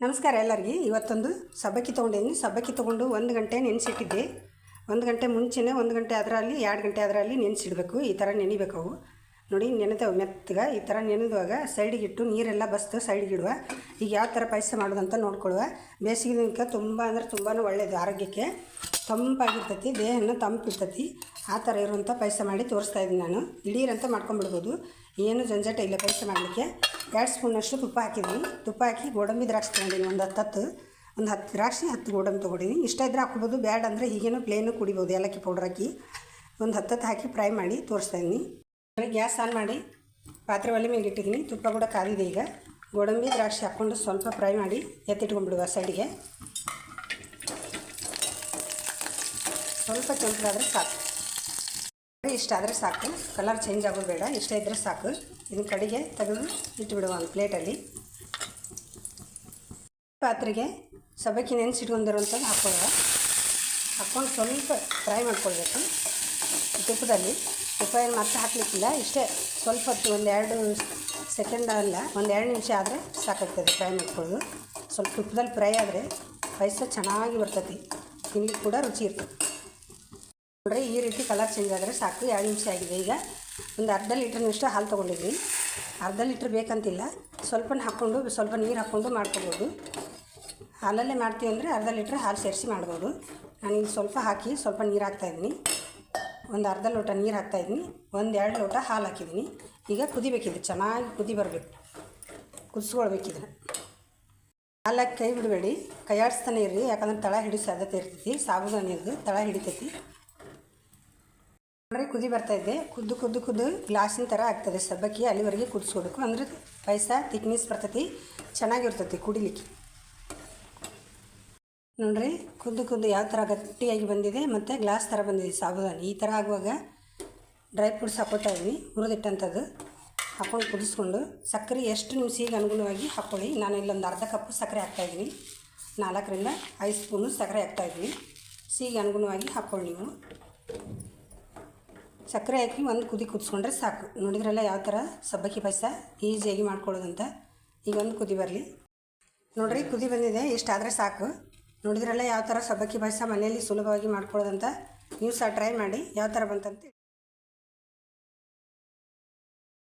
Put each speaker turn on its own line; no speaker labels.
ನಮಸ್ಕಾರ ಎಲ್ಲರಿಗೆ. ಇವತ್ತೊಂದು ಸಬ್ಬಕ್ಕಿ ತೊಗೊಂಡಿದ್ದೀನಿ. ಸಬ್ಬಕ್ಕಿ ತೊಗೊಂಡು ಒಂದು ಗಂಟೆ ನೆನೆಸಿಟ್ಟಿದ್ದೆ. ಒಂದು ಗಂಟೆ ಮುಂಚೆನೇ ಒಂದು ಗಂಟೆ ಅದರಲ್ಲಿ, ಎರಡು ಗಂಟೆ ಅದರಲ್ಲಿ ನೆನೆಸಿಡಬೇಕು. ಈ ಥರ ನೆನಿಬೇಕು ಅವು. ನೋಡಿ, ನೆನೆದವು ಮೆತ್ತಗೆ. ಈ ಥರ ನೆನೆದುವಾಗ ಸೈಡಿಗಿಟ್ಟು ನೀರೆಲ್ಲ ಬಸ್ತು ಸೈಡಿಗಿಡುವ ಈಗ ಯಾವ ಥರ ಪಾಯಸ ಮಾಡೋದಂತ ನೋಡ್ಕೊಳ್ಳುವ. ಬೇಸಿಗೆ ದಿನಕ್ಕೆ ತುಂಬ ಅಂದರೆ ತುಂಬಾ ಒಳ್ಳೆಯದು ಆರೋಗ್ಯಕ್ಕೆ. ತಂಪಾಗಿರ್ತೈತಿ, ದೇಹನ ತಂಪಿರ್ತೈತಿ. ಆ ಥರ ಇರುವಂಥ ಪಾಯಸ ಮಾಡಿ ತೋರಿಸ್ತಾ ಇದ್ದೀನಿ ನಾನು. ದಿಢೀರಂತ ಮಾಡ್ಕೊಂಬಿಡ್ಬೋದು. ಏನು ಜಂಜಾಟ ಇಲ್ಲ ಪಾಯಸ ಮಾಡಲಿಕ್ಕೆ. ಎರಡು ಸ್ಪೂನಷ್ಟು ತುಪ್ಪ ಹಾಕಿದ್ದೀನಿ. ತುಪ್ಪ ಹಾಕಿ ಗೋಡಂಬಿ ದ್ರಾಕ್ಷಿ ತೊಗೊಂಡಿನಿ ಒಂದು ಹತ್ತು ಹತ್ತು, ಒಂದು ಹತ್ತು ದ್ರಾಕ್ಷಿ, ಹತ್ತು ಗೋಡಂಬಿ ತೊಗೊಂಡಿನಿ ಇಷ್ಟ ಇದ್ರೆ ಹಾಕ್ಬೋದು, ಬ್ಯಾಡ್ ಅಂದರೆ ಹೀಗೇನು ಪ್ಲೇನು ಕುಡಿಬೋದು, ಏಲಕ್ಕಿ ಪೌಡರ್ ಹಾಕಿ. ಒಂದು ಹತ್ತತ್ತು ಹಾಕಿ ಫ್ರೈ ಮಾಡಿ ತೋರಿಸ್ತಾ ಇದ್ದೀನಿ. ಗ್ಯಾಸ್ ಆನ್ ಮಾಡಿ ಪಾತ್ರೆ ಒಲೆ ಮೇಲೆ ಇಟ್ಟಿದ್ದೀನಿ. ತುಪ್ಪ ಕೂಡ ಕಾದಿದೆ ಈಗ. ಗೋಡಂಬಿ ದ್ರಾಕ್ಷಿ ಹಾಕ್ಕೊಂಡು ಸ್ವಲ್ಪ ಫ್ರೈ ಮಾಡಿ ಎತ್ತಿಟ್ಕೊಂಡ್ಬಿಡುವ ಸೈಡಿಗೆ ಸ್ವಲ್ಪ ಕೆಂಪಾದರೆ ಸಾಕು. ಇಷ್ಟ ಆದರೆ ಸಾಕು. ಕಲರ್ ಚೇಂಜ್ ಆಗೋದು ಬೇಡ. ಇಷ್ಟ ಇದ್ದರೆ ಸಾಕು. ಇದನ್ನ ಕಡೆಗೆ ತೆಗೆದು ಇಟ್ಟುಬಿಡುವ ಒಂದು ಪ್ಲೇಟಲ್ಲಿ. ಪಾತ್ರೆಗೆ ಸಬ್ಬಕ್ಕಿ ನೆನೆಸಿಟ್ಕೊಂಡಿರೋಂಥದ್ದು ಹಾಕ್ಕೊಳ್ಳುವ ಹಾಕ್ಕೊಂಡು ಸ್ವಲ್ಪ ಫ್ರೈ ಮಾಡ್ಕೊಳ್ಬೇಕು. ತುಪ್ಪದಲ್ಲಿ. ತುಪ್ಪ ಏನು ಮತ್ತೆ ಹಾಕಲಿಕ್ಕಿಲ್ಲ. ಇಷ್ಟೇ ಸ್ವಲ್ಪ ಹೊತ್ತು ಒಂದು ಎರಡು ಸೆಕೆಂಡ್ ಅಲ್ಲ ಒಂದೆರಡು ನಿಮಿಷ ಆದರೆ ಸಾಕಾಗ್ತದೆ ಫ್ರೈ ಮಾಡ್ಕೊಳ್ಳೋದು. ಸ್ವಲ್ಪ ತುಪ್ಪದಲ್ಲಿ ಫ್ರೈ ಆದರೆ ಪಾಯಸ ಚೆನ್ನಾಗಿ ಬರ್ತೈತಿ. ತಿನ್ಲಿಕ್ಕೆ ಕೂಡ ರುಚಿ ಇರ್ತದೆ. ನೋಡ್ರಿ ಈ ರೀತಿ ಕಲರ್ ಚೇಂಜ್ ಆದರೆ ಸಾಕು. ಎರಡು ನಿಮಿಷ ಆಗಿದೆ ಈಗ. ಒಂದು ಅರ್ಧ ಲೀಟ್ರ್ನಷ್ಟು ಹಾಲು ತೊಗೊಂಡಿದ್ವಿ ಅರ್ಧ ಲೀಟ್ರ್ ಬೇಕಂತಿಲ್ಲ. ಸ್ವಲ್ಪ ಹಾಕ್ಕೊಂಡು, ಸ್ವಲ್ಪ ನೀರು ಹಾಕ್ಕೊಂಡು ಮಾಡ್ಕೊಬೋದು. ಹಾಲಲ್ಲೇ ಮಾಡ್ತೀವಿ ಅಂದರೆ ಅರ್ಧ ಲೀಟ್ರ್ ಹಾಲು ಸೇರಿಸಿ ಮಾಡ್ಬೋದು. ನಾನು ಈಗ ಸ್ವಲ್ಪ ಹಾಕಿ ಸ್ವಲ್ಪ ನೀರು ಹಾಕ್ತಾಯಿದ್ದೀನಿ ಒಂದು ಅರ್ಧ ಲೋಟ ನೀರು ಹಾಕ್ತಾಯಿದ್ದೀನಿ ಒಂದು ಎರಡು ಲೋಟ ಹಾಲು ಹಾಕಿದ್ದೀನಿ. ಈಗ ಕುದಿಬೇಕಿದೆ. ಚೆನ್ನಾಗಿ ಕುದಿ ಬರಬೇಕು. ಕುದಿಸ್ಕೊಳ್ಬೇಕಿದ್ರೆ ಹಾಲಾಗಿ ಕೈ ಬಿಡಬೇಡಿ. ಕೈಯಾಡಿಸ್ತಾನೆ ಇರ್ರಿ. ಯಾಕಂದ್ರೆ ತಳ ಹಿಡಿಸಿ ಸಾಧ್ಯತೆ ಇರ್ತೈತಿ. ಸಾಬೂದಾನಿಯದು ತಳ ಹಿಡಿತೈತಿ. ನೋಡ್ರಿ ಕುದಿ ಬರ್ತಾ ಇದೆ. ಕುದ್ದು ಕುದ್ದು ಕುದ್ದು ಗ್ಲಾಸಿನ ಥರ ಆಗ್ತದೆ. ಸಬ್ಬಕ್ಕಿ ಅಲ್ಲಿವರೆಗೆ ಕುದಿಸ್ಕೊಡ್ಬೇಕು ಅಂದ್ರೆ ಪಾಯಸ ತಿಕ್ನಿಸ್ ಬರ್ತೈತಿ. ಚೆನ್ನಾಗಿರ್ತೈತಿ ಕುಡಿಲಿಕ್ಕೆ. ನೋಡ್ರಿ, ಕುದ್ದು ಕುದ್ದು ಯಾವ ಥರ ಗಟ್ಟಿಯಾಗಿ ಬಂದಿದೆ ಮತ್ತು ಗ್ಲಾಸ್ ಥರ ಬಂದಿದೆ. ಸಾಬುದಾನಿ ಈ ಥರ ಆಗುವಾಗ ಡ್ರೈ ಫ್ರೂಟ್ಸ್ ಹಾಕೋತಾ ಇದ್ದೀನಿ ಹುರಿದಿಟ್ಟಂಥದ್ದು. ಹಾಕೊಂಡು ಕುದಿಸ್ಕೊಂಡು ಸಕ್ಕರೆ ಎಷ್ಟು ನಿಮ್ಮ ಸಿಹಿಗೆ ಅನುಗುಣವಾಗಿ ಹಾಕ್ಕೊಳ್ಳಿ ನಾನು ಇಲ್ಲೊಂದು ಅರ್ಧ ಕಪ್ಪು ಸಕ್ಕರೆ ಹಾಕ್ತಾಯಿದ್ದೀನಿ ನಾಲ್ಕರಿಂದ ಐದು ಸ್ಪೂನು ಸಕ್ಕರೆ ಹಾಕ್ತಾಯಿದ್ದೀನಿ ಸಿಹಿಗೆ ಅನುಗುಣವಾಗಿ ಹಾಕ್ಕೊಳ್ಳಿ ನೀವು. ಸಕ್ಕರೆ ಹಾಕಿ ಒಂದು ಕುದಿ ಕುದಿಸ್ಕೊಂಡ್ರೆ ಸಾಕು. ನೋಡಿದ್ರಲ್ಲ ಯಾವ ಥರ? ಸಬ್ಬಕ್ಕಿ ಪಾಯಸ, ಈಸಿಯಾಗಿ ಮಾಡ್ಕೊಳ್ಳೋದಂತ. ಈಗ ಒಂದು ಕುದಿ ಬರಲಿ. ನೋಡಿರಿ, ಕುದಿ ಬಂದಿದೆ. ಇಷ್ಟಾದರೆ ಸಾಕು. ನೋಡಿದ್ರಲ್ಲ ಯಾವ ಥರ ಸಬ್ಬಕ್ಕಿ ಪಾಯಸ ಮನೆಯಲ್ಲಿ ಸುಲಭವಾಗಿ ಮಾಡ್ಕೊಳ್ಳೋದಂತ? ನೀವು ಸಹ ಟ್ರೈ ಮಾಡಿ. ಯಾವ ಥರ ಬಂತಂತ